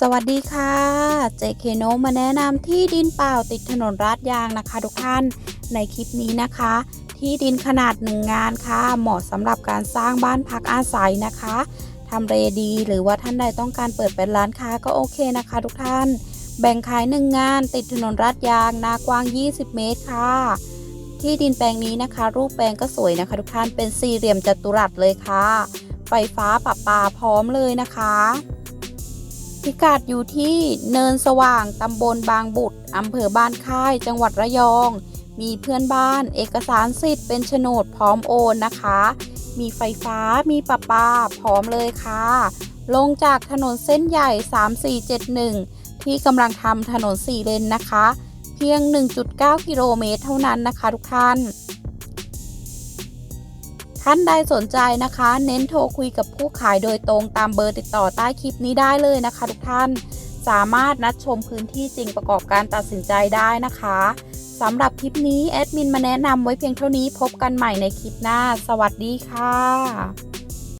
สวัสดีค่ะ เจเคโนมาแนะนำที่ดินเปล่าติดถนนราดยางนะคะทุกท่าน ในคลิปนี้นะคะ ที่ดินขนาดหนึ่งงานค่ะ เหมาะสำหรับการสร้างบ้านพักอาศัยนะคะทำเลดี หรือว่าท่านใดต้องการเปิดเป็นร้านค้าก็โอเคนะคะ ทุกท่าน แบ่งขายหนึ่งงาน ติดถนนราดยางนากว้าง 20 เมตรค่ะ ที่ดินแปลงนี้นะคะ รูปแปลงก็สวยนะคะ ทุกท่านเป็นสี่เหลี่ยมจัตุรัสเลยค่ะ ไฟฟ้าปรับปาพร้อมเลยนะคะ พิกัดอยู่ที่เนินสว่างตำบลบางบุตรอำเภอบ้านค่าย จังหวัดระยอง มีเพื่อนบ้าน เอกสารสิทธิ์เป็นโฉนดพร้อมโอนนะคะ มีไฟฟ้ามีประปา พร้อมเลยค่ะ ลงจากถนนเส้นใหญ่ 3471 ที่กำลังทำถนน 4 เลนนะคะ เพียง 1.9 กิโลเมตรเท่านั้นนะคะทุกท่าน ท่านใดสนใจนะคะ เน้นโทรคุยกับผู้ขายโดยตรงตามเบอร์ติดต่อใต้คลิปนี้ได้เลยนะคะทุกท่าน สามารถนัดชมพื้นที่จริงประกอบการตัดสินใจได้นะคะสำหรับคลิปนี้แอดมินมาแนะนำไว้เพียงเท่านี้พบกันใหม่ในคลิปหน้า สวัสดีค่ะ